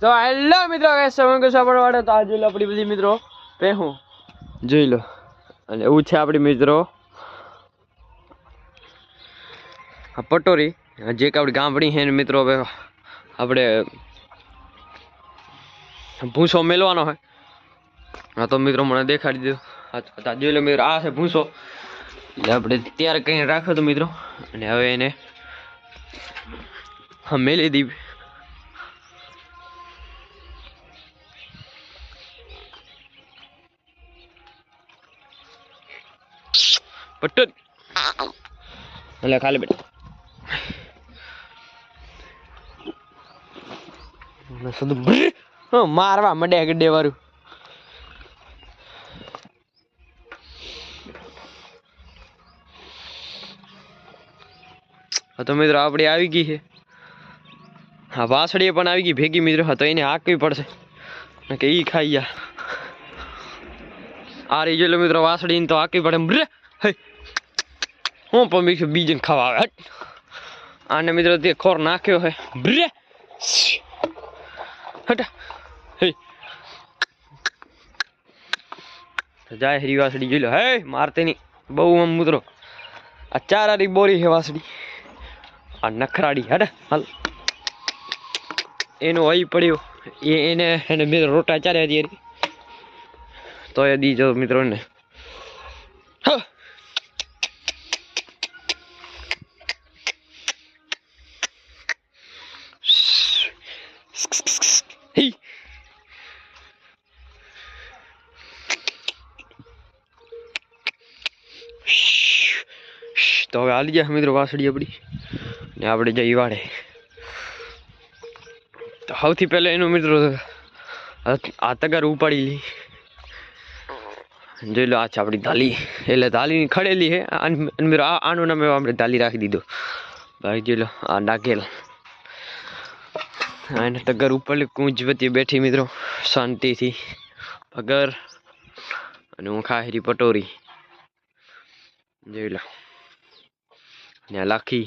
તો હેલો મિત્રો સમય કશું આપણે વાળા તો આ જોઈ લો આપણી બધી મિત્રો. પહેવું જોઈ લો. અને એવું છે આપણી મિત્રો. આ પટોરી જે કે આપણી ગામડી છે ને મિત્રો, હવે આપણે ભૂસો મેલવાનો હોય. હા તો મિત્રો મને દેખાડી દીધો હા જોઈ લો મિત્રો, આ છે ભૂસો. એટલે આપણે તૈયાર કરીને રાખ્યો તો મિત્રો. અને હવે એને હા, મેલી દી પટ્ટ એટલે ખાલી બેટા ને સદું બ્ર. હં, મારવા મડે ગડે વાળું હા તો મિત્રો આપણી આવી ગઈ છે હા વાસળી પણ આવી ગઈ ભેગી મિત્રો હા તો એને હાંકવી પડશે ને કે ઈ ખાઈ જા આ રહી જોઈ લો મિત્રો વાસળી તો હાંકવી પડે બ્રે હે હું પણ બીજું બીજને ખાવા આવે. આને મિત્રો તે ખોર નાખ્યો હે. બ્રે! હટા. જાય હરી વાસડી જોઈ લો. હે મારતે નહીં બહુ આમ મિત્રો. આ ચાર આરી બોરી હે વાસડી આ નખરાડી હટ, હાલ. એનો અહીં પડ્યો. એને એને મિત્રો રોટા ચાર્યા હતી. તો એ દીજો મિત્રોને હી તો હવે હાલી જાય મિત્રો વાસળી આપણી ને આપણે જઈ વાડે તો સૌથી પહેલા એનું મિત્રો આ આ તગાર ઉપાડી લી જોઈ લો આ છે આપણી દાલી એટલે દાલીની ખડેલી છે આન- અને મિત્રો આ આનું નામે આપણે દાલી રાખી દીધું બાકી જોઈ લો આ નાગેલ અને તગર ઉપર કુંજવતી બેઠી મિત્રો, શાંતિથી. પગર અને હું ખાહેરી પટોરી. જોઈ લો. અને લાખી.